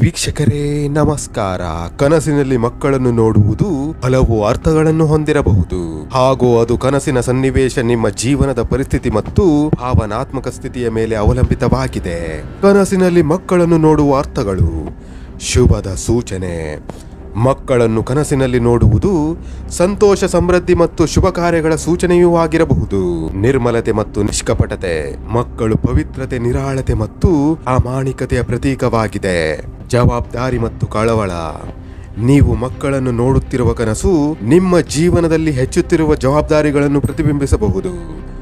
ವೀಕ್ಷಕರೇ, ನಮಸ್ಕಾರ. ಕನಸಿನಲ್ಲಿ ಮಕ್ಕಳನ್ನು ನೋಡುವುದು ಹಲವು ಅರ್ಥಗಳನ್ನು ಹೊಂದಿರಬಹುದು. ಹಾಗೂ ಅದು ಕನಸಿನ ಸನ್ನಿವೇಶ ನಿಮ್ಮ ಜೀವನದ ಪರಿಸ್ಥಿತಿ ಮತ್ತು ಭಾವನಾತ್ಮಕ ಸ್ಥಿತಿಯ ಮೇಲೆ ಅವಲಂಬಿತವಾಗಿದೆ. ಕನಸಿನಲ್ಲಿ ಮಕ್ಕಳನ್ನು ನೋಡುವ ಅರ್ಥಗಳು ಶುಭದ ಸೂಚನೆ. ಮಕ್ಕಳನ್ನು ಕನಸಿನಲ್ಲಿ ನೋಡುವುದು ಸಂತೋಷ, ಸಮೃದ್ಧಿ ಮತ್ತು ಶುಭ ಕಾರ್ಯಗಳ ಸೂಚನೆಯೂ ಆಗಿರಬಹುದು. ನಿರ್ಮಲತೆ ಮತ್ತು ನಿಷ್ಕಪಟತೆ, ಮಕ್ಕಳು ಪವಿತ್ರತೆ, ನಿರಾಳತೆ ಮತ್ತು ಪ್ರಾಮಾಣಿಕತೆಯ ಪ್ರತೀಕವಾಗಿದೆ. ಜವಾಬ್ದಾರಿ ಮತ್ತು ಕಳವಳ. ನೀವು ಮಕ್ಕಳನ್ನು ನೋಡುತ್ತಿರುವ ಕನಸು ನಿಮ್ಮ ಜೀವನದಲ್ಲಿ ಹೆಚ್ಚುತ್ತಿರುವ ಜವಾಬ್ದಾರಿಗಳನ್ನು ಪ್ರತಿಬಿಂಬಿಸಬಹುದು.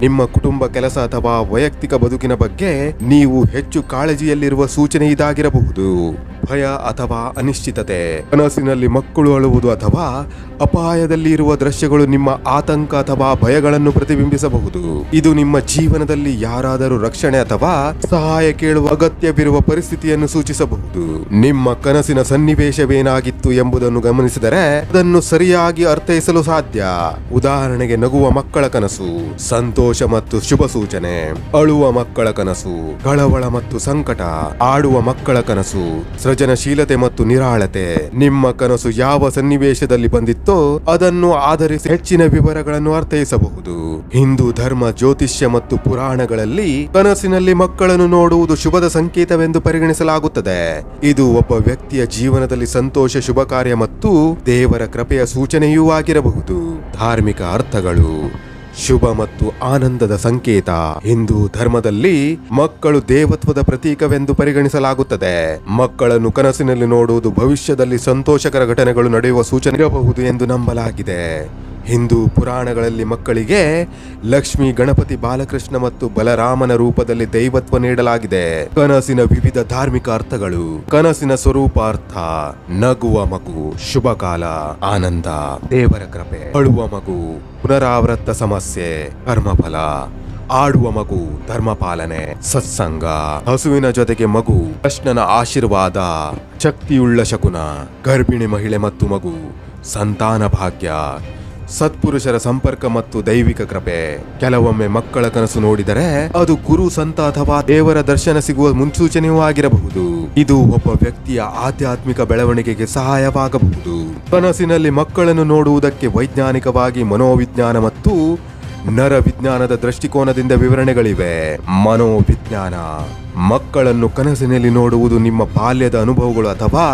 ನಿಮ್ಮ ಕುಟುಂಬ ಕೆಲಸ ಅಥವಾ ವೈಯಕ್ತಿಕ ಬದುಕಿನ ಬಗ್ಗೆ ನೀವು ಹೆಚ್ಚು ಕಾಳಜಿಯಲ್ಲಿರುವ ಸೂಚನೆ ಇದಾಗಿರಬಹುದು. ಭಯ ಅಥವಾ ಅನಿಶ್ಚಿತತೆ. ಕನಸಿನಲ್ಲಿ ಮಕ್ಕಳು ಅಳುವುದು ಅಥವಾ ಅಪಾಯದಲ್ಲಿ ಇರುವ ದೃಶ್ಯಗಳು ನಿಮ್ಮ ಆತಂಕ ಅಥವಾ ಭಯಗಳನ್ನು ಪ್ರತಿಬಿಂಬಿಸಬಹುದು. ಇದು ನಿಮ್ಮ ಜೀವನದಲ್ಲಿ ಯಾರಾದರೂ ರಕ್ಷಣೆ ಅಥವಾ ಸಹಾಯ ಕೇಳುವ ಅಗತ್ಯವಿರುವ ಪರಿಸ್ಥಿತಿಯನ್ನು ಸೂಚಿಸಬಹುದು. ನಿಮ್ಮ ಕನಸಿನ ಸನ್ನಿವೇಶವೇನಾಗಿತ್ತು ಎಂಬುದನ್ನು ಗಮನಿಸಿದರೆ ಅದನ್ನು ಸರಿಯಾಗಿ ಅರ್ಥೈಸಲು ಸಾಧ್ಯ. ಉದಾಹರಣೆಗೆ ನಗುವ ಮಕ್ಕಳ ಕನಸು, ಸಂತೋಷ ಮತ್ತು ಶುಭ ಸೂಚನೆ, ಅಳುವ ಮಕ್ಕಳ ಕನಸು, ಕಳವಳ ಮತ್ತು ಸಂಕಟ, ಆಡುವ ಮಕ್ಕಳ ಕನಸು ಸೃಜನಶೀಲತೆ ಮತ್ತು ನಿರಾಳತೆ. ನಿಮ್ಮ ಕನಸು ಯಾವ ಸನ್ನಿವೇಶದಲ್ಲಿ ಬಂದಿತ್ತೋ ಅದನ್ನು ಆಧರಿಸಿ ಹೆಚ್ಚಿನ ವಿವರಗಳನ್ನು ಅರ್ಥೈಸಬಹುದು. ಹಿಂದೂ ಧರ್ಮ, ಜ್ಯೋತಿಷ್ಯ ಮತ್ತು ಪುರಾಣಗಳಲ್ಲಿ ಕನಸಿನಲ್ಲಿ ಮಕ್ಕಳನ್ನು ನೋಡುವುದು ಶುಭದ ಸಂಕೇತವೆಂದು ಪರಿಗಣಿಸಲಾಗುತ್ತದೆ. ಇದು ಒಬ್ಬ ವ್ಯಕ್ತಿಯ ಜೀವನದಲ್ಲಿ ಸಂತೋಷ, ಶುಭ ಕಾರ್ಯ ಮತ್ತು ದೇವರ ಕೃಪೆಯ ಸೂಚನೆಯೂ ಆಗಿರಬಹುದು. ಧಾರ್ಮಿಕ ಅರ್ಥಗಳು. ಶುಭ ಮತ್ತು ಆನಂದದ ಸಂಕೇತ. ಹಿಂದೂ ಧರ್ಮದಲ್ಲಿ ಮಕ್ಕಳು ದೇವತ್ವದ ಪ್ರತೀಕವೆಂದು ಪರಿಗಣಿಸಲಾಗುತ್ತದೆ. ಮಕ್ಕಳನ್ನು ಕನಸಿನಲ್ಲಿ ನೋಡುವುದು ಭವಿಷ್ಯದಲ್ಲಿ ಸಂತೋಷಕರ ಘಟನೆಗಳು ನಡೆಯುವ ಸೂಚನೆ ಇರಬಹುದು ಎಂದು ನಂಬಲಾಗಿದೆ. ಹಿಂದೂ ಪುರಾಣಗಳಲ್ಲಿ ಮಕ್ಕಳಿಗೆ ಲಕ್ಷ್ಮಿ, ಗಣಪತಿ, ಬಾಲಕೃಷ್ಣ ಮತ್ತು ಬಲರಾಮನ ರೂಪದಲ್ಲಿ ದೈವತ್ವ ನೀಡಲಾಗಿದೆ. ಕನಸಿನ ವಿವಿಧ ಧಾರ್ಮಿಕ ಅರ್ಥಗಳು ಕನಸಿನ ಸ್ವರೂಪ ಅರ್ಥ ನಗುವ ಮಗು, ಶುಭ ಕಾಲ, ಆನಂದ, ದೇವರ ಕೃಪೆ, ಅಳುವ ಮಗು, ಪುನರಾವೃತ್ತ ಸಮಸ್ಯೆ, ಕರ್ಮಫಲ, ಆಡುವ ಮಗು, ಧರ್ಮಪಾಲನೆ, ಸತ್ಸಂಗ, ಹಸುವಿನ ಜೊತೆಗೆ ಮಗು, ಕೃಷ್ಣನ ಆಶೀರ್ವಾದ, ಶಕ್ತಿಯುಳ್ಳ ಶಕುನ, ಗರ್ಭಿಣಿ ಮಹಿಳೆ ಮತ್ತು ಮಗು, ಸಂತಾನ ಭಾಗ್ಯ ಸತ್ಪುರುಷರ ಸಂಪರ್ಕ ಮತ್ತು ದೈವಿಕ ಕೃಪೆ. ಕೆಲವೊಮ್ಮೆ ಮಕ್ಕಳ ಕನಸು ನೋಡಿದರೆ ಅದು ಗುರು ಸಂತ ಅಥವಾ ದೇವರ ದರ್ಶನ ಸಿಗುವ ಮುನ್ಸೂಚನೆಯೂ ಆಗಿರಬಹುದು. ಇದು ಒಬ್ಬ ವ್ಯಕ್ತಿಯ ಆಧ್ಯಾತ್ಮಿಕ ಬೆಳವಣಿಗೆಗೆ ಸಹಾಯವಾಗಬಹುದು. ಕನಸಿನಲ್ಲಿ ಮಕ್ಕಳನ್ನು ನೋಡುವುದಕ್ಕೆ ವೈಜ್ಞಾನಿಕವಾಗಿ ಮನೋವಿಜ್ಞಾನ ಮತ್ತು ನರ ವಿಜ್ಞಾನದ ದೃಷ್ಟಿಕೋನದಿಂದ ವಿವರಣೆಗಳಿವೆ. ಮನೋವಿಜ್ಞಾನ ಮಕ್ಕಳನ್ನು ಕನಸಿನಲ್ಲಿ ನೋಡುವುದು ನಿಮ್ಮ ಬಾಲ್ಯದ ಅನುಭವಗಳು ಅಥವಾ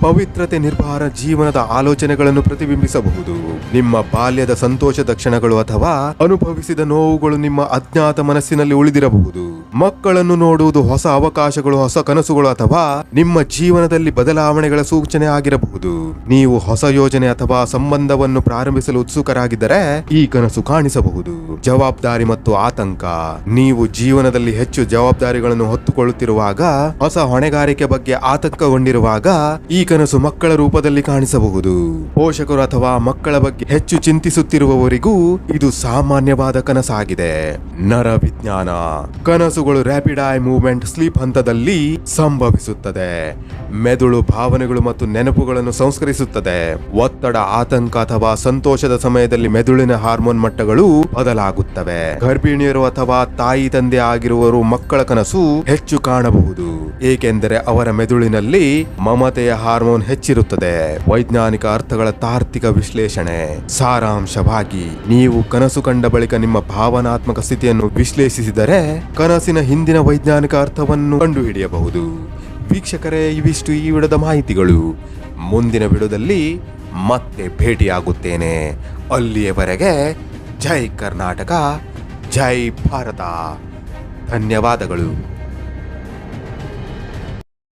ಪವಿತ್ರತೆ ನಿರ್ಭಾರ ಜೀವನದ ಆಲೋಚನೆಗಳನ್ನು ಪ್ರತಿಬಿಂಬಿಸಬಹುದು. ನಿಮ್ಮ ಬಾಲ್ಯದ ಸಂತೋಷದ ಕ್ಷಣಗಳು ಅಥವಾ ಅನುಭವಿಸಿದ ನೋವುಗಳು ನಿಮ್ಮ ಅಜ್ಞಾತ ಮನಸ್ಸಿನಲ್ಲಿ ಉಳಿದಿರಬಹುದು. ಮಕ್ಕಳನ್ನು ನೋಡುವುದು ಹೊಸ ಅವಕಾಶಗಳು, ಹೊಸ ಕನಸುಗಳು ಅಥವಾ ನಿಮ್ಮ ಜೀವನದಲ್ಲಿ ಬದಲಾವಣೆಗಳ ಸೂಚನೆ ಆಗಿರಬಹುದು. ನೀವು ಹೊಸ ಯೋಜನೆ ಅಥವಾ ಸಂಬಂಧವನ್ನು ಪ್ರಾರಂಭಿಸಲು ಉತ್ಸುಕರಾಗಿದ್ದರೆ ಈ ಕನಸು ಕಾಣಿಸಬಹುದು. ಜವಾಬ್ದಾರಿ ಮತ್ತು ಆತಂಕ. ನೀವು ಜೀವನದಲ್ಲಿ ಹೆಚ್ಚು ಜವಾಬ್ದಾರಿಗಳನ್ನು ಹೊತ್ತುಕೊಳ್ಳುತ್ತಿರುವಾಗ, ಹೊಸ ಹೊಣೆಗಾರಿಕೆ ಬಗ್ಗೆ ಆತಂಕಗೊಂಡಿರುವಾಗ ಈ ಕನಸು ಮಕ್ಕಳ ರೂಪದಲ್ಲಿ ಕಾಣಿಸಬಹುದು. ಪೋಷಕರು ಅಥವಾ ಮಕ್ಕಳ ಬಗ್ಗೆ ಹೆಚ್ಚು ಚಿಂತಿಸುತ್ತಿರುವವರಿಗೂ ಇದು ಸಾಮಾನ್ಯವಾದ ಕನಸಾಗಿದೆ. ನರ ವಿಜ್ಞಾನ. ಕನಸುಗಳು ರ್ಯಾಪಿಡ್ ಐ ಮೂವ್ಮೆಂಟ್ ಸ್ಲೀಪ್ ಹಂತದಲ್ಲಿ ಸಂಭವಿಸುತ್ತದೆ. ಮೆದುಳು ಭಾವನೆಗಳು ಮತ್ತು ನೆನಪುಗಳನ್ನು ಸಂಸ್ಕರಿಸುತ್ತದೆ. ಒತ್ತಡ, ಆತಂಕ ಅಥವಾ ಸಂತೋಷದ ಸಮಯದಲ್ಲಿ ಮೆದುಳಿನ ಹಾರ್ಮೋನ್ ಮಟ್ಟಗಳು ಬದಲಾಗುತ್ತವೆ. ಗರ್ಭಿಣಿಯರು ಅಥವಾ ತಾಯಿ, ತಂದೆ ಆಗಿರುವವರು ಮಕ್ಕಳ ಕನಸು ಹೆಚ್ಚು ಕಾಣಬಹುದು. ಏಕೆಂದರೆ ಅವರ ಮೆದುಳಿನಲ್ಲಿ ಮಮತೆಯ ಹಾರ್ಮೋನ್ ಹೆಚ್ಚಿರುತ್ತದೆ. ವೈಜ್ಞಾನಿಕ ಅರ್ಥಗಳ ತಾರ್ಕಿಕ ವಿಶ್ಲೇಷಣೆ. ಸಾರಾಂಶವಾಗಿ, ನೀವು ಕನಸು ಕಂಡ ಬಳಿಕ ನಿಮ್ಮ ಭಾವನಾತ್ಮಕ ಸ್ಥಿತಿಯನ್ನು ವಿಶ್ಲೇಷಿಸಿದರೆ ಕನಸಿನ ಹಿಂದಿನ ವೈಜ್ಞಾನಿಕ ಅರ್ಥವನ್ನು ಕಂಡುಹಿಡಿಯಬಹುದು. ವೀಕ್ಷಕರೇ, ಇವಿಷ್ಟು ಈ ವಿಡದ ಮಾಹಿತಿಗಳು. ಮುಂದಿನ ವಿಡದಲ್ಲಿ ಮತ್ತೆ ಭೇಟಿಯಾಗುತ್ತೇನೆ. ಅಲ್ಲಿಯವರೆಗೆ ಜೈ ಕರ್ನಾಟಕ, ಜೈ ಭಾರತ. ಧನ್ಯವಾದಗಳು.